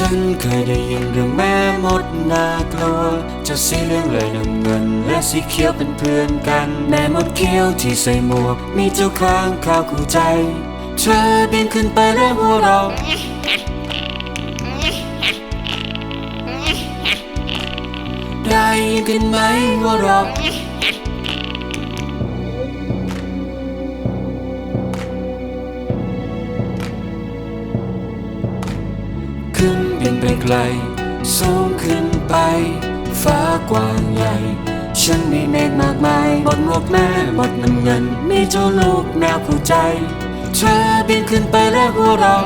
ฉันเคยได้ยินเรื่องแม่มดน่ากลัว จะสีเหลืองเลยน้ำเงิน และสีเขียวเป็นเพื่อนกัน แม่มดเขียวที่ใส่หมวก มีเจ้าข้างข้าวคู่ใจ เธอบินขึ้นไปแล้วหัวเราะได้ยินกันไหมหัวเราะ ไกล สูงขึ้นไป ฟ้ากว้างใหญ่ ฉันมีเมฆมากมายบนหมวกแม่หมดน้ำเงิน มีเจ้าลูกแมวคู่ใจ เธอบินขึ้นไปแล้วหัวเราะ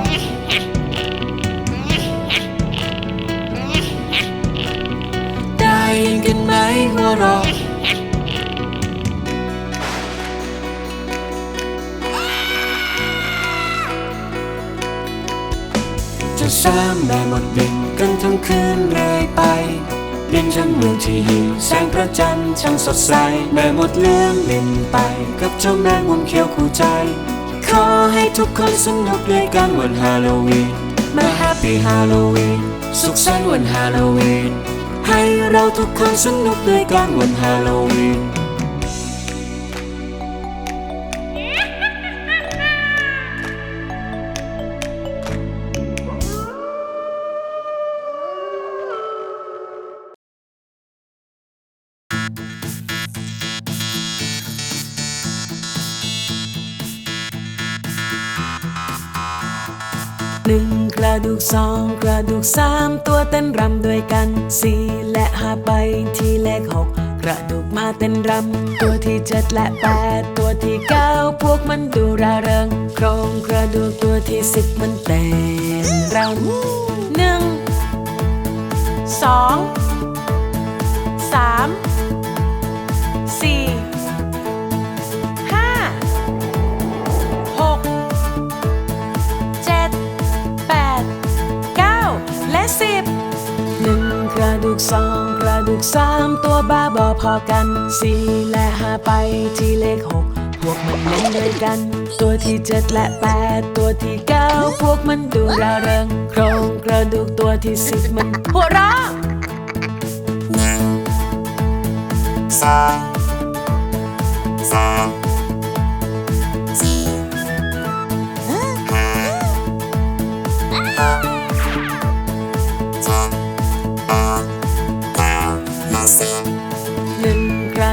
ได้ยินกันไหมหัวเราะจะสามแม่หมดบิน กันทั้งคืนเลยไปบินจนเมืองที่หิวแสงพระจันทร์ช่างสดใส แม่หมดเลื่อนบินไป กับเจ้าแมงมุมเขียวคู่ใจ ขอให้ทุกคนสนุกด้วยกันวันฮาโลวีนมาแฮปปี้ฮาโลวีนสุขสันต์วันฮาโลวีนให้เราทุกคนสนุกด้วยกันวันฮาโลวีน กสองกระดูกสามตัวเต้นรำด้วยกันสี่และห้าไปที่เลขหกกระดูกมาเต้นรำตัวที่เจ็ดและแปดตัวที่เก้าพวกมันดูราเริงโครงกระดูกตัวที่สิบมันเต้นรำหนึ่งสองสามสี่ สิบหนึ่งกระดูกสองกระดูกสามตัวบ้าบอพอกันสี่และห้าไปที่เลขหกพวกมันเล่นด้วยกัน ตัวที่เจ็ดและแปดตัวที่เก้าพวกมันดูราเริงโครงกระดูกตัวที่สิบมันหัวเราะสองสาม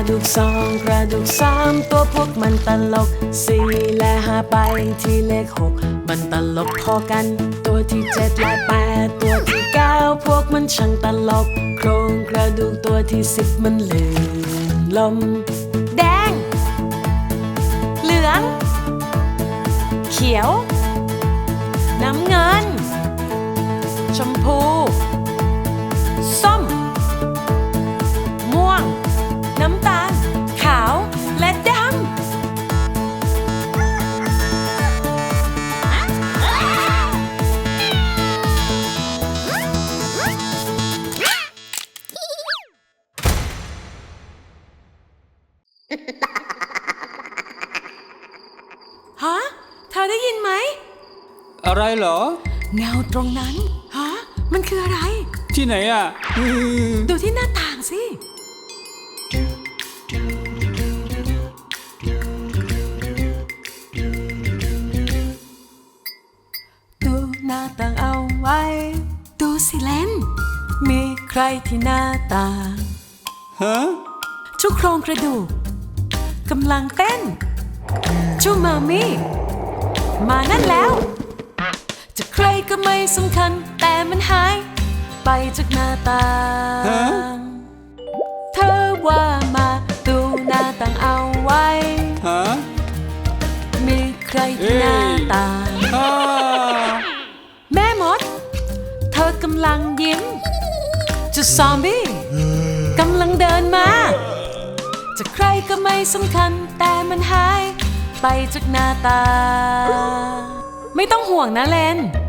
ดูกสองกระดูกสามตัวพวกมันตลกสี่และห้าไปที่เลขหกมันตลกพอกัน ตัวที่เจ็ดและแปดตัวที่เก้าพวกมันช่างตลก โครงกระดูกตัวที่สิบมันลื่นลม แดง เหลือง เขียว น้ำเงิน ชมพู ส้ม ตรงนั้น ฮะ มันคืออะไร ที่ไหนอะอืมดูที่หน้าต่างสิ ดูหน้าต่างเอาไว้ ดูสิเลนมีใครที่หน้าต่าง ฮะชุกโครงกระดูกกำลังเต้นชูมามีมานั่นแล้วจะใคร ก็ไม่สำคัญ แต่มันหาย ไปจากหน้าต่าฮะงเธอว่ามาดูหน้าต่างเอาไว้ ฮะ มีใครที่หน้าต่าง ฮ่า แม่มด เธอกำลังยิ้มเจะซอมบี้กำลังเดินมา จะใครก็ไม่สำคัญ แต่มันหาย ไปจากหน้าตา ไม่ต้องห่วงนะเลนดูห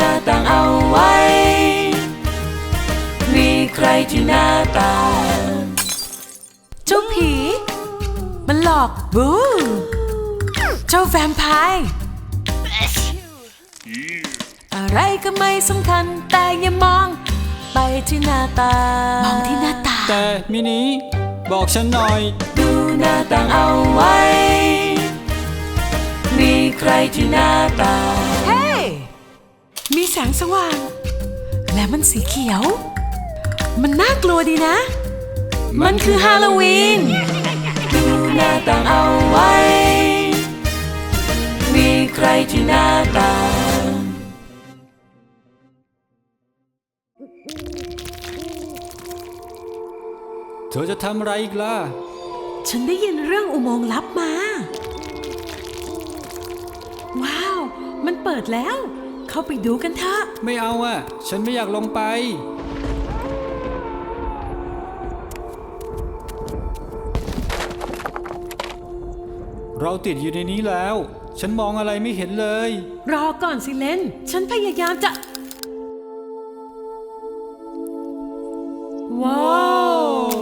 น้าต่างเอาไว้ มีใครที่หน้าตางเจ้าผี มันหลอกบูเจ้าแวมไพร์อะไรก็ไม่สำคัญแต่อย่ามอง ไปที่หน้าตามองที่หน้าตา แต่มินิบอกฉันหน่อย ดูหน้าต่างเอาไว้ มีใครที่หน้าตาเฮ้ มีแสงสว่าง และมันสีเขียว มันน่ากลัวดีนะ มันคือฮาโลวีนดูหน้าต่างเอาไว้ มีใครที่หน้าตางเธอจะทำอะไรอีกล่ะ ฉันได้ยินเรื่องอุโมงค์ลับมา ว้าว มันเปิดแล้ว เข้าไปดูกันเถอะไม่เอาอะ ฉันไม่อยากลงไป เราติดอยู่ในนี้แล้ว ฉันมองอะไรไม่เห็นเลย รอก่อนสิเลน ฉันพยายามจะ ว้าว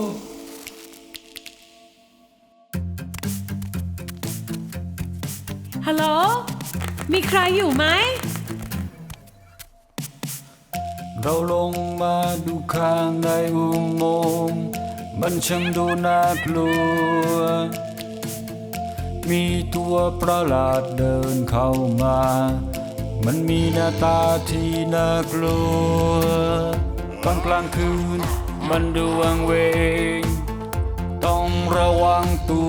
ฮัลโหล มีใครอยู่ไหม เราลงมาดูข้างในอุโมงค์มันช่างดูน่ากลัว มีตัวประหลาดเดินเข้ามา มันมีหน้าตาที่น่ากลัว ตอนกลางคืนมันดูวังเวง ต้องระวังตั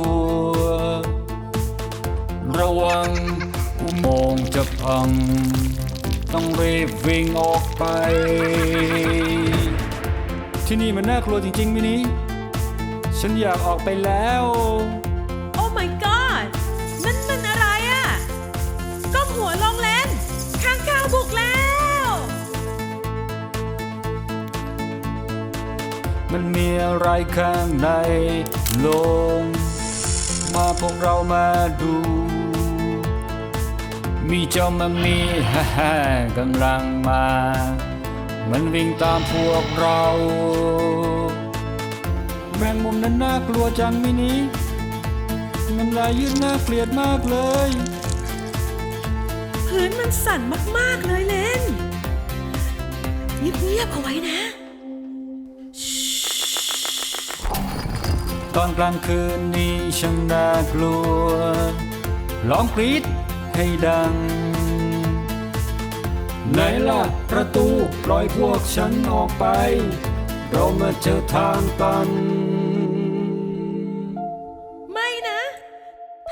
ว ระวังอุโมงค์จะพัง ต้องรีบวิ่งออกไป ที่นี่มันน่ากลัวจริงๆมินิฉันอยากออกไปแล้ว โอ้ my god นั่นมันอะไรอะก้มหัวลงเลนข้างข้าวบุกแล้ว มันมีอะไรข้างในโลง มาพวกเรามาดู มีเจ้ามันมีฮ่าฮ่ากำลังมา มันวิ่งตามพวกเราแมงมุมนั้นน่ากลัวจังมินิมันลายยืดน่าเกลียดมากเลย พื้นมันสั่นมาก ๆ เลยเลนเงียบๆเอาไว้นะ ตอนกลางคืนนี้ช่างน่ากลัวร้องกรีด ให้ดัง ไหนล่ะประตูปล่อยพวกฉันออกไป เรามาเจอทางตัน ไม่นะ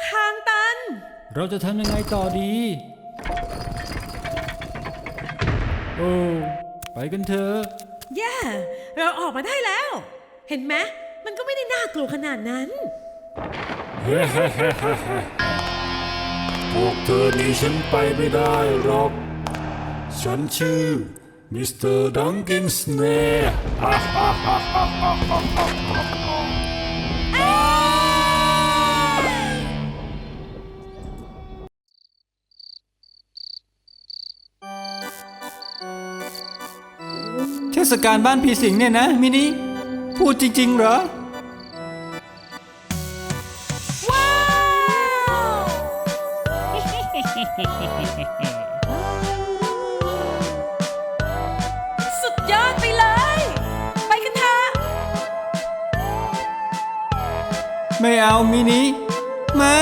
ทางตัน เราจะทำยังไงต่อดี โอ้ ไปกันเถอะแย่เราออกมาได้แล้ว เห็นไหมมันก็ไม่ได้น่ากลัวขนาดนั้น พวกเธอหนีฉันไปไม่ได้หรอก ฉันชื่อมิสเตอร์ดังกินสเนร์เทศกาลบ้านผีสิงเนี่ยนะมินิพูดจริง ๆ เหรอ เอามินิไม่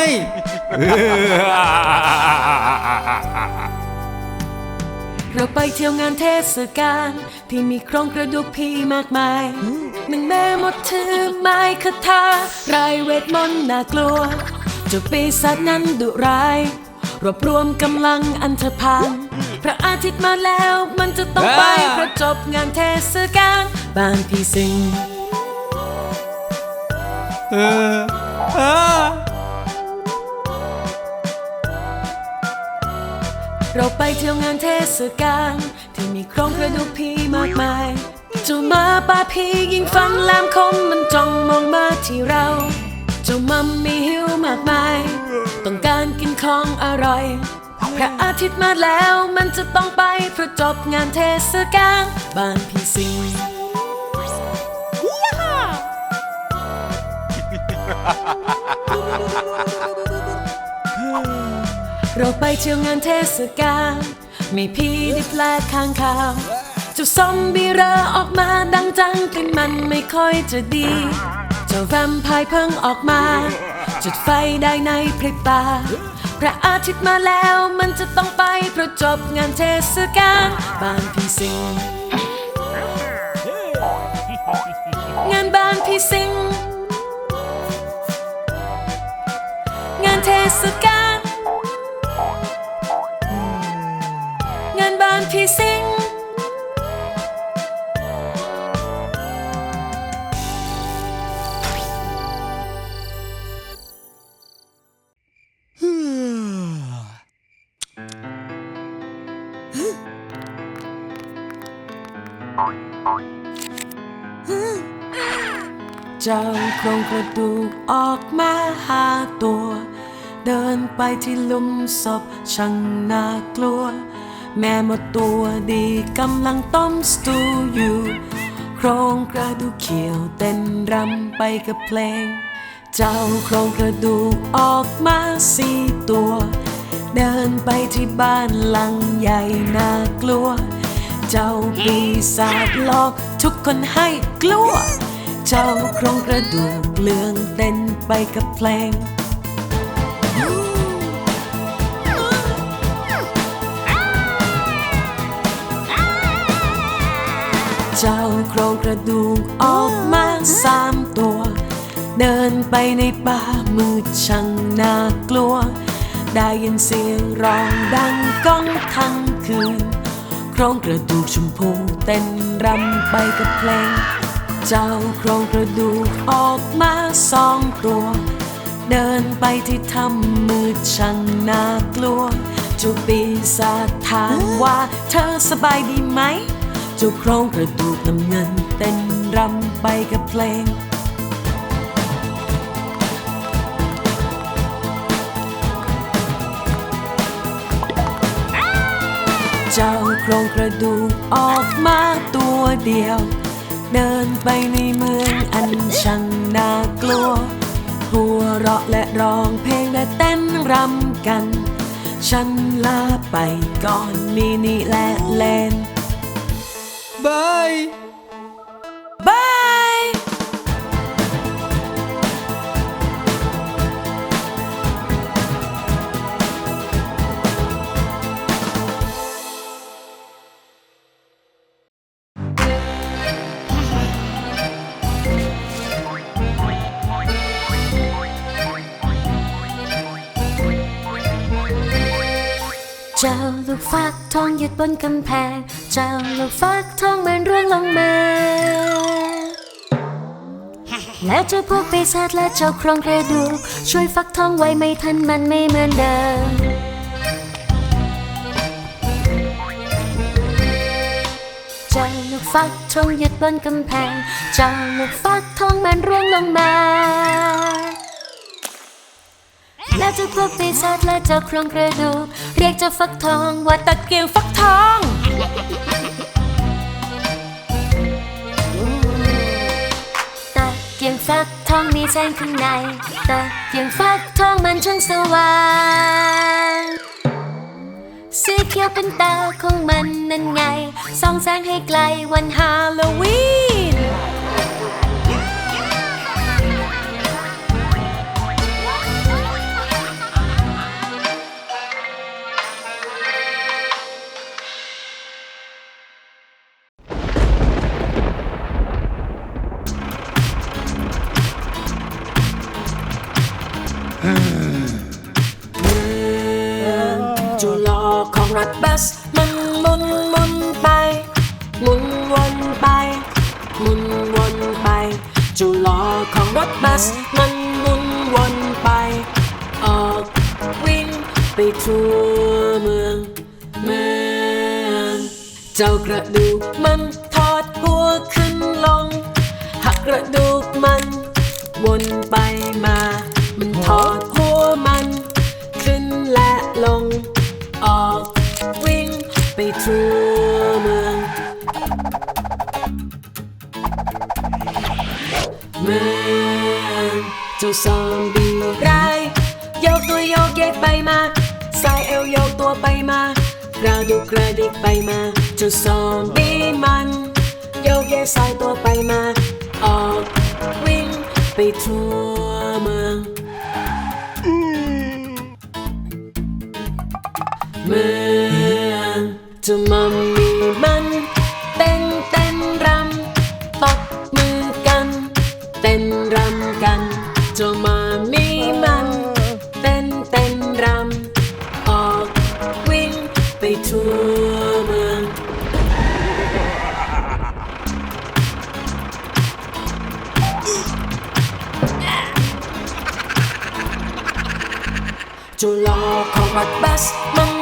เราไปเที่ยวงานเทศกาลที่มีโครงกระดูกผีมากมายหนึ่งแม่หมดถือไม้คาถารายเวทมนต์น่ากลัวเจ้าปีศาจนั้นดุร้าย รวบรวมกำลังอันธพาลพระอาทิตย์มาแล้วมันจะต้องไปอ่าเพราะจบงานเทศกาลบ้านพี่สิง เออ เออเราไปเที่ยวงานเทศกาลที่มีโครงกระดูกผีมากมายเจ้ามาป่าผียิงฟันแหลมคมมันจ้องมองมาที่เรา เจ้ามัมมีหิวมากมาย ต้องการกินของอร่อย พระอาทิตย์มาแล้วมันจะต้องไปเพราะจบงานเทศกาลบ้านพี่สิง เราไปเที่ยวงานเทศกาลมีผีดิบและข้างข่าวเจ้าซอมบี้เรอออกมาดังจังกลิ่นมันไม่ค่อยจะดี เจ้าแวมไพร์เพิ่งออกมา จุดไฟได้ในพริบตา พระอาทิตย์มาแล้วมันจะต้องไปเพราะจบงานเทศกาลบ้านพี่สิง งานบ้านพี่สิง ศกาลงานบ้านพี่สิงเจ้าโครงกระดูกออกมาหาตัว เดินไปที่หลุมศพช่างน่ากลัว แม่หมดตัวดีกำลังต้มสตูอยู่ โครงกระดูกเขียวเต้นรำไปกับเพลง เจ้าโครงกระดูกออกมาสี่ตัว เดินไปที่บ้านหลังใหญ่น่ากลัว เจ้าปีศาจหลอกทุกคนให้กลัว เจ้าโครงกระดูกเลืองเต้นไปกับเพลง เจ้าโครงกระดูกออกมาสามตัว เดินไปในป่ามืดช่างน่ากลัว ได้ยินเสียงร้องดังก้องทั้งคืน โครงกระดูกชมพูเต้นรำไปกับเพลง เจ้าโครงกระดูกออกมาสองตัว เดินไปที่ถ้ำมืดช่างน่ากลัวจูปีศาจถามว่าเธอสบายดีไหม เจ้าโครงกระดูกน้ำเงินเต้นรำไปกับเพลง เจ้าโครงกระดูกออกมาตัวเดียว เดินไปในเมืองอันช่างน่ากลัว หัวเราะและร้องเพลงและเต้นรำกัน ฉันลาไปก่อนมินิและเลน บ หยุดบนกำแพง เจ้าลูกฟักทองมันร่วงลงมา แล้วเจ้าพวกปีศาจและเจ้าโครงกระดูกช่วยฟักทองไว้ไม่ทันมันไม่เหมือนเดิมเจ้าลูกฟักทองหยุดบนกำแพง เจ้าลูกฟักทองมันร่วงลงมา แล้วเจ้าพวกปีศาจและเจ้าโครงกระดูกเรียกเจ้าฟักทองว่าตะเกียงฟักทองตะเกียงฟักทองมีแสงข้างในตะเกียงฟักทองมันช่างสว่างสีเขียวเป็นตาของมันนั่นไงส่องแสงให้ไกลวันฮาฮาโลวีน จุลอของรถบัส มันหมุนหมุนไปหมุนวนไปหมุนวนไป จุลอของรถบัส มันหมุนวนไป ออกวิ่งไปทั่วเมืองเมืองเจ้ากระดูกมันทอดหัวขึ้นลงหักกระดูกมัน วนไปมา ซอมบี้ร้ายโยกตัวโยกเยกไปมาสายเอวโยกตัวไปมากระดุกกระดิกไปมาเจ้าซอมบี้มันโยกเยกสายตัวไปมาออกวิ่งไปทั่วเมืองเมืองเจะมัมมี จุลอขอ